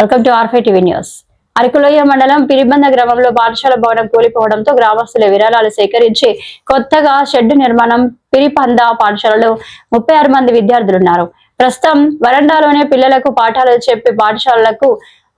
Welcome to ఆర్ఫై TV news Arakuloya మండలం పిరిబంద గ్రామంలో పాఠశాల భవనం కూలిపోవడంతో గ్రామస్తుల విరాళాలు సేకరించి కొత్తగా షెడ్ నిర్మాణం పిరిపంద పాఠశాలలో ముప్పై ఆరు మంది విద్యార్థులున్నారు. ప్రస్తుతం వరండాలోనే పిల్లలకు పాఠాలు చెప్పే పాఠశాలలకు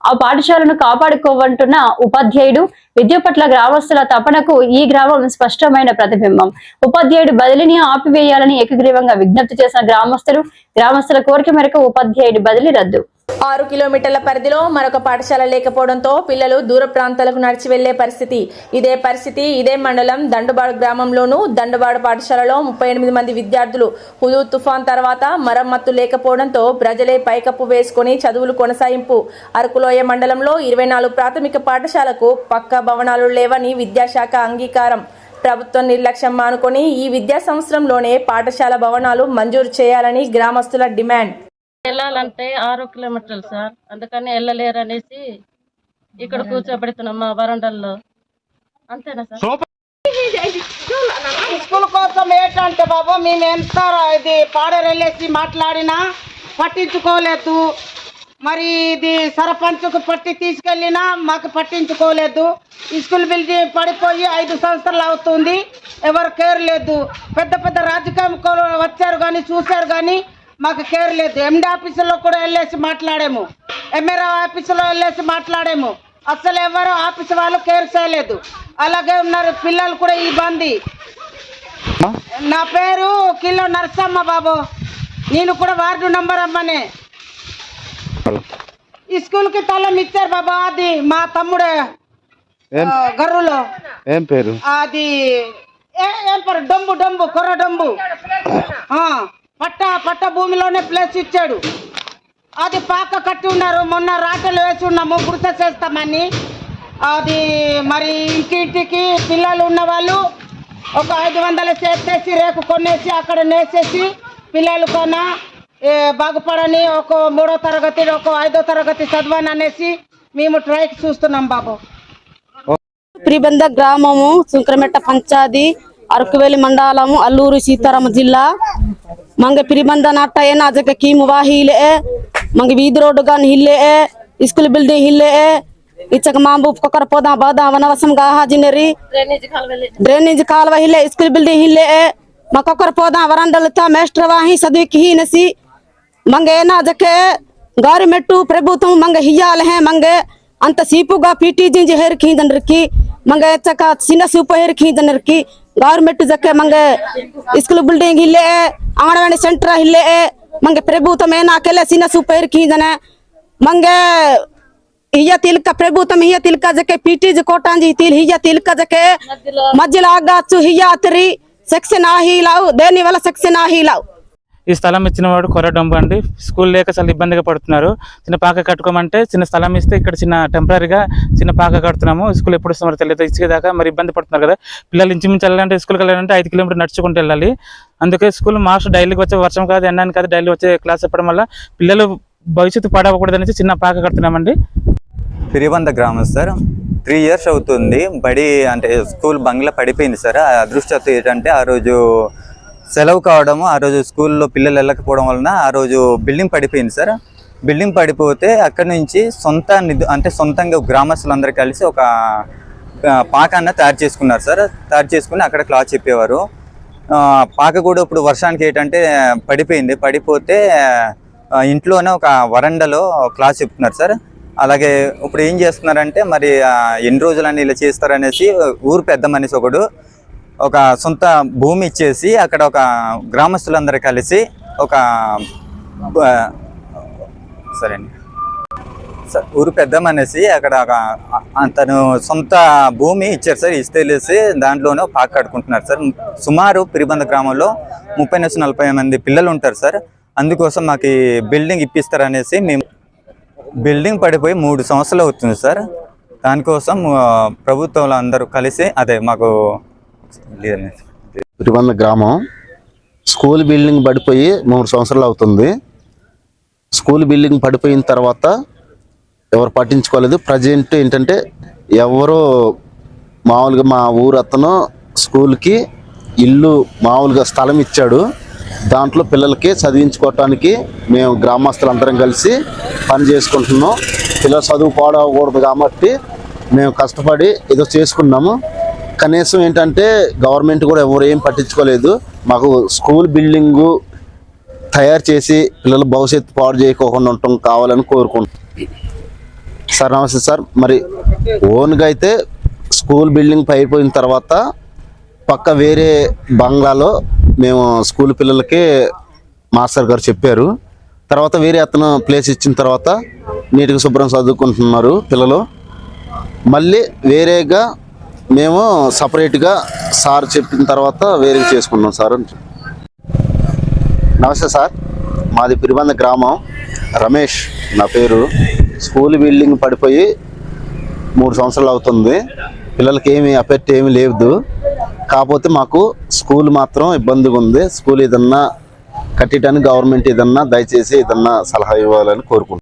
ఆ పాఠశాలను కాపాడుకోవంటున్న ఉపాధ్యాయుడు విద్య పట్ల గ్రామస్తుల తపనకు ఈ గ్రామం స్పష్టమైన ప్రతిబింబం. ఉపాధ్యాయుడు బదిలీని ఆపివేయాలని ఏకగ్రీవంగా విజ్ఞప్తి చేసిన గ్రామస్తులు గ్రామస్తుల కోరిక మేరకు ఉపాధ్యాయుడి బదిలీ రద్దు. ఆరు కిలోమీటర్ల పరిధిలో మరొక పాఠశాల లేకపోవడంతో పిల్లలు దూర ప్రాంతాలకు నడిచి వెళ్ళే పరిస్థితి. ఇదే పరిస్థితి ఇదే మండలం దండుబాడు గ్రామంలోనూ దండుబాడు పాఠశాలలో ముప్పై ఎనిమిది మంది విద్యార్థులు. హుదూ తుఫాన్ తర్వాత మరమ్మత్తు లేకపోవడంతో ప్రజలే పైకప్పు వేసుకొని చదువులు కొనసాగింపు. అరకులోయ మండలంలో ఇరవై నాలుగు ప్రాథమిక పాఠశాలకు పక్క భవనాలు లేవని విద్యాశాఖ అంగీకారం. ప్రభుత్వం నిర్లక్ష్యం మానుకొని ఈ విద్యా సంవత్సరంలోనే పాఠశాల భవనాలు మంజూరు చేయాలని గ్రామస్తుల డిమాండ్. వెళ్ళాలంటే ఆరు కిలోమీటర్లు సార్. అందుకని వెళ్ళలేరు అనేసి ఇక్కడ కూర్చోబెడుతున్నాం మా వరండల్లో. అంతేనా సార్? స్కూల్ కోసం ఏంటంటే బాబు మేము ఎంత ఇది పాడర్ వెళ్ళేసి మాట్లాడినా పట్టించుకోలేదు. మరి ఇది సర్పంచ్కు పట్టి తీసుకెళ్ళినా మాకు పట్టించుకోలేదు. ఈ స్కూల్ బిల్డింగ్ పడిపోయి ఐదు సంవత్సరాలు అవుతుంది. ఎవరు కేర్ లేదు. పెద్ద పెద్ద రాజకీయం వచ్చారు కానీ చూశారు కానీ మాకు కేర్ లేదు. ఎండి ఆఫీసులో కూడా వెళ్ళేసి మాట్లాడాము. ఎంఆర్ఓ ఆఫీసులో వెళ్ళేసి మాట్లాడాము. అసలు ఎవరు ఆఫీస్ వాళ్ళు కేర్ చేయలేదు. అలాగే ఉన్నారు పిల్లలు కూడా ఇబ్బంది నా పేరు కిలో నరసమ్మ బాబు. నేను కూడా వార్డు నంబర్ అమ్మనే. ఈ స్కూల్కి తలం ఇచ్చారు బాబా అది మా తమ్ముడే గర్రులో. ఏం పేరు? అది ఏ- ఏం పేరు? డొంబు డొంబు కొర్ర డొంబు. ఆ, పట్ట పట్ట భూమిలోనే ప్లేస్ ఇచ్చాడు. అది పాక కట్టి ఉన్నారు. మొన్న రాటలు వేసి ఉన్నాము గుర్త చేస్తామని. అది మరి ఇంటింటికి పిల్లలు ఉన్న వాళ్ళు ఒక ఐదు వందల చేసేసి రేకు కొనేసి అక్కడ నేసేసి పిల్లలు కొన ఏ, బాగుపడని ఒక మూడో తరగతి ఒక ఐదో తరగతి చదవని అనేసి మేము ట్రైకి చూస్తున్నాం బాబు. ప్రిబంధ గ్రామము సుంకరమెట్ట పంచాది అరకువేలి మండలము అల్లూరు సీతారామ జిల్లా. मंग पिरीबंदा नाटा है नाजक जगह की मुवा हिल है मंग वीद रोड गन हिले है स्कूल बिल्डिंग हिले है इचक मामू ककर पौधा बदा वनवसम गाहा जिनेरी ड्रेनेज कालवा वहिले स्कूल बिल्डिंग हिले है म ककर पौधा वरंडल ता मास्टर वाही सदी की नसी मंगे ना जके गारी मेटू प्रभु तुम मंग हियाल है मंग अंत सीपुगा पीटी जिंज हेर खींदन रखी मंगे चका सिना सुपहेर खींदन रखी ಗೌರ್ಮೆಂಟ್ ಜಕ್ಕೆ ಮಂಗೆ ಸ್ಕೂಲ್ ಬಿಲ್ಡಿಂಗ್ ಇಲ್ಲೇ ಅಂಗನವಾಡಿ ಸೆಂಟರ್ ಇಲ್ಲೇ ಮಂಗೆ ಪ್ರಭುತ ಮೇನ ಅಕೆಲ್ಲ ಸಿನ ಸುಪೇರ್ ಕೀಂದನೆ हिया तिल का प्रभु तम हिया तिल का जके पीटी कोटा जी तिल हिया तिल का जके मजला। आगा हिया अतरी सेक्शन आ ही लाऊ देने वाला सेक्शन आ ही लाऊ ఈ స్థలం ఇచ్చిన వాడు కొరడొంబు అండి. స్కూల్ లేక చాలా ఇబ్బందిగా పడుతున్నారు. చిన్న పాక కట్టుకోమంటే చిన్న స్థలం ఇస్తే ఇక్కడ చిన్న టెంపరీగా చిన్న పాక కడుతున్నాము. స్కూల్ ఎప్పుడు ఇస్తామో తెలియదు. ఇచ్చేదాకా మరి ఇబ్బంది పడుతున్నారు కదా. పిల్లలు ఇంచుమించు వెళ్ళాలంటే స్కూల్కి వెళ్ళాలంటే ఐదు కిలోమీటర్ నడుచుకుంటూ వెళ్ళాలి. అందుకే స్కూల్ మాస్టర్ డైలీకి వచ్చే వర్షం కాదు ఎండానికి కాదు డైలీ వచ్చే క్లాస్ చెప్పడం వల్ల పిల్లలు భవిష్యత్తు పాడవకూడదనేసి చిన్న పాక కడుతున్నామండి. పిరివంద గ్రామం సార్. త్రీ ఇయర్స్ అవుతుంది. బడి అంటే స్కూల్ బంగ్లా పడిపోయింది సార్. అదృష్టత ఏంటంటే ఆ రోజు సెలవు కావడము ఆ రోజు స్కూల్లో పిల్లలు వెళ్ళకపోవడం వలన ఆ రోజు బిల్డింగ్ పడిపోయింది సార్. బిల్డింగ్ పడిపోతే అక్కడి నుంచి సొంత నిధు అంటే సొంతంగా గ్రామస్తులందరూ కలిసి ఒక ఆ, పాకాన్న తయారు చేసుకున్నారు సార్. తయారు చేసుకుని అక్కడ క్లాస్ చెప్పేవారు. పాక కూడా ఇప్పుడు వర్షానికి ఏంటంటే పడిపోయింది. పడిపోతే ఇంట్లోనే ఒక వరండాలో క్లాస్ చెప్తున్నారు సార్. అలాగే ఇప్పుడు ఏం చేస్తున్నారంటే మరి ఎన్ని రోజులని ఇలా చేస్తారనేసి ఊరు పెద్ద మనిషి ఒకడు ఒక సొంత భూమి ఇచ్చేసి అక్కడ ఒక గ్రామస్తులందరూ కలిసి ఒక సరే అండి ఊరు పెద్దమనేసి అక్కడ ఒక తను సొంత భూమి ఇచ్చారు సార్ ఇస్తే తెలిసి దాంట్లోనే పాక కట్టుకుంటున్నారు సార్. సుమారు పిరిబంద గ్రామంలో ముప్పై నుంచి నలభై మంది పిల్లలు ఉంటారు సార్. అందుకోసం మాకు బిల్డింగ్ ఇప్పిస్తారనేసి మేము బిల్డింగ్ పడిపోయి మూడు సంవత్సరాలు అవుతుంది సార్. దానికోసం ప్రభుత్వంలో అందరూ కలిసి అదే మాకు తిరుబంద గ్రామం. స్కూల్ బిల్డింగ్ పడిపోయి మూడు సంవత్సరాలు అవుతుంది. స్కూల్ బిల్డింగ్ పడిపోయిన తర్వాత ఎవరు పట్టించుకోలేదు. ప్రజెంట్ ఏంటంటే ఎవరు మామూలుగా మా ఊరు అతను స్కూల్కి ఇల్లు మామూలుగా స్థలం ఇచ్చాడు. దాంట్లో పిల్లలకి చదివించుకోవటానికి మేము గ్రామస్తులందరం కలిసి పని చేసుకుంటున్నాం. పిల్లలు చదువు పాడవకూడదు కాబట్టి మేము కష్టపడి ఏదో చేసుకున్నాము. కనీసం ఏంటంటే గవర్నమెంట్ కూడా ఎవరు ఏం పట్టించుకోలేదు. మాకు స్కూల్ బిల్డింగు తయారు చేసి పిల్లల భవిష్యత్తు పాడు చేయకోకుండా ఉండటం కావాలని కోరుకుంటున్నాం. సార్ నమస్తే సార్. మరి ఓన్గా అయితే స్కూల్ బిల్డింగ్ అయిపోయిన తర్వాత పక్క వేరే బంగ్లాలో మేము స్కూల్ పిల్లలకి మాస్టర్ గారు చెప్పారు. తర్వాత వేరే అతను ప్లేస్ ఇచ్చిన తర్వాత నీటికి శుభ్రం చదువుకుంటున్నారు పిల్లలు. మళ్ళీ వేరేగా మేము సపరేట్గా సార్ చెప్పిన తర్వాత వేరే చేసుకున్నాం సార్ నమస్తే సార్. మాది పిరిబంద గ్రామం. రమేష్ నా పేరు. స్కూల్ బిల్డింగ్ పడిపోయి మూడు సంవత్సరాలు అవుతుంది. పిల్లలకి ఏమి అఫెక్ట్ ఏమి లేదు. కాకపోతే మాకు స్కూల్ మాత్రం ఇబ్బందిగా ఉంది. స్కూల్ ఏదన్నా కట్టడానికి గవర్నమెంట్ ఏదన్నా దయచేసి ఏదన్నా సలహా ఇవ్వాలని కోరుకుంటున్నాను